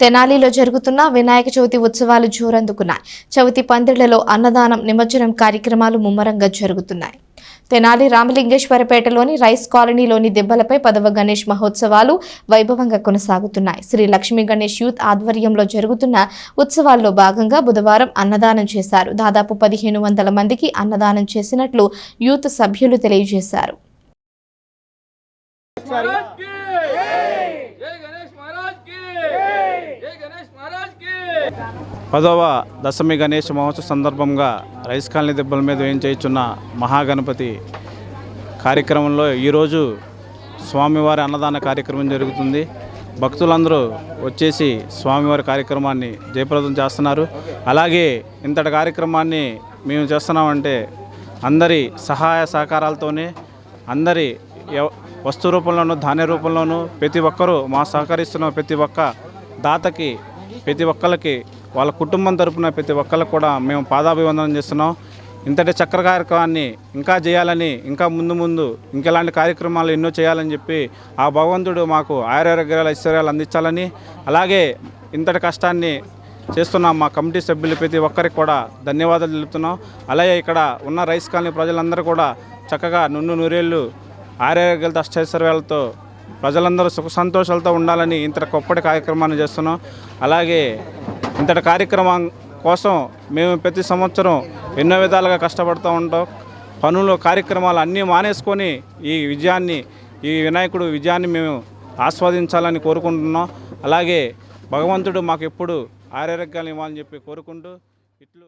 తెనాలిలో జరుగుతున్న వినాయక చవితి ఉత్సవాలు జోరందుకున్నాయి. చవితి పందిళ్ళలో అన్నదానం నిమజ్జనం కార్యక్రమాలు ముమ్మరంగా జరుగుతున్నాయి. తెనాలి రామలింగేశ్వరపేటలోని రైస్ కాలనీలోని దెబ్బలపై పదవ గణేష్ మహోత్సవాలు వైభవంగా కొనసాగుతున్నాయి. శ్రీ లక్ష్మీ గణేష్ యూత్ ఆధ్వర్యంలో జరుగుతున్న ఉత్సవాల్లో భాగంగా బుధవారం అన్నదానం చేశారు. దాదాపు పదిహేను వందల మందికి అన్నదానం చేసినట్లు యూత్ సభ్యులు తెలియజేశారు. పదవ దశమి గణేష్ మహోత్సవ సందర్భంగా రైస్ కాలనీ దెబ్బల మీద ఏం చేయుచున్న మహాగణపతి కార్యక్రమంలో ఈరోజు స్వామివారి అన్నదాన కార్యక్రమం జరుగుతుంది. భక్తులందరూ వచ్చేసి స్వామివారి కార్యక్రమాన్ని జయప్రదం చేస్తున్నారు. అలాగే ఇంతటి కార్యక్రమాన్ని మేము చేస్తున్నామంటే అందరి సహాయ సహకారాలతోనే అందరి వస్తు రూపంలోనూ ధాన్య రూపంలోనూ ప్రతి ఒక్కరూ మా సహకరిస్తున్న ప్రతి ఒక్క దాతకి ప్రతి ఒక్కరికి వాళ్ళ కుటుంబం తరపున ప్రతి ఒక్కరికి కూడా మేము పాదాభివందనం చేస్తున్నాం. ఇంతటి చక్ర కార్యక్రమాన్ని ఇంకా చేయాలని ఇంకా ముందు ముందు ఇంకెలాంటి కార్యక్రమాలు ఎన్నో చేయాలని చెప్పి ఆ భగవంతుడు మాకు ఆయురారోగ్యాలు ఐశ్వర్యాలు అందించాలని అలాగే ఇంతటి కష్టాన్ని చేస్తున్నాం మా కమిటీ సభ్యులు ప్రతి ఒక్కరికి కూడా ధన్యవాదాలు తెలుపుతున్నాం. అలాగే ఇక్కడ ఉన్న రైస్ కాలనీ ప్రజలందరూ కూడా చక్కగా నున్ను నూరేళ్ళు ఆరోగ్యాలతో అష్టైశ్వర్యాలతో ప్రజలందరూ సుఖ సంతోషాలతో ఉండాలని ఇంతటి గొప్పటి కార్యక్రమాన్ని చేస్తున్నాం. అలాగే ఇంతటి కార్యక్రమం కోసం మేము ప్రతి సంవత్సరం ఎన్నో విధాలుగా కష్టపడుతూ ఉంటాం. పనులు కార్యక్రమాలు అన్నీ మానేసుకొని ఈ విజయాన్ని ఈ వినాయకుడు విజయాన్ని మేము ఆస్వాదించాలని కోరుకుంటున్నాం. అలాగే భగవంతుడు మాకు ఎప్పుడు ఆరోగ్యాలు ఇవ్వాలని చెప్పి కోరుకుంటూ ఇట్లు